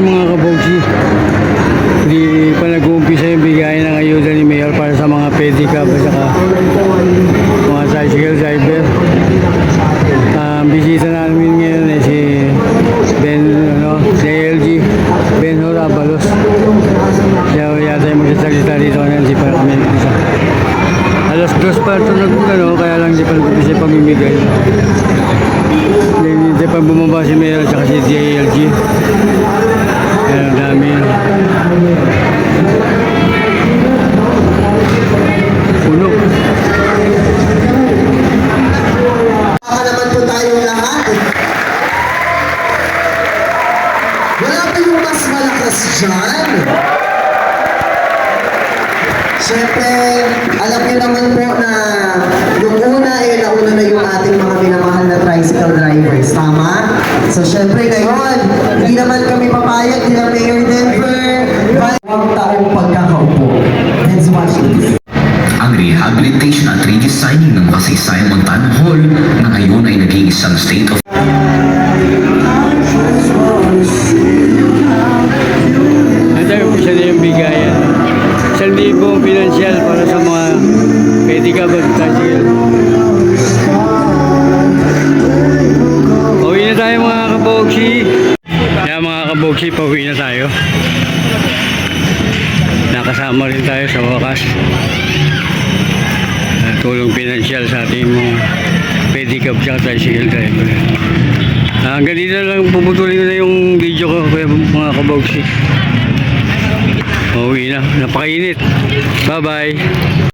araw mga kabogsi Hindi pa nag-uumpisa yung bigayan ng ayuda ni Mayor para sa mga pedicab at saka mga tricycle driver. Ah, ang um, bisita namin ngayon ay si Ben, ano, JLG Ben Horabalos. Siya yata yung magsasalita dito ngayon si para kami isa Alas dos pa ito nag-ano kaya lang di pa nag-uumpisa yung pamimigay. Hindi pa bumaba si Mayor at saka si JLG Puno. Baka po tayong lahat. Wala pa yung mas malakas. Siyempre, alam niyo naman po na yung una eh, nauna na yung ating mga minamahal na tricycle drivers. Tama? So, siyempre ngayon, hindi naman kami rehabilitation at redesigning ng makasaysayang Montana Hall na ngayon ay naging isang state of Ito yung isa na yung bigayan. Isang libong pinansyal para sa mga pedicab at tricycle. Pauwi na tayo mga kabogsi. Kaya mga kabogsi, pauwi na tayo. Nakasama rin tayo sa wakas. Tulong pinansyal sa ating mga pedicab at tricycle driver. Ah, na lang puputulin ko na yung video ko kaya mga kabogsi. Uuwi na. Napakainit. Bye-bye.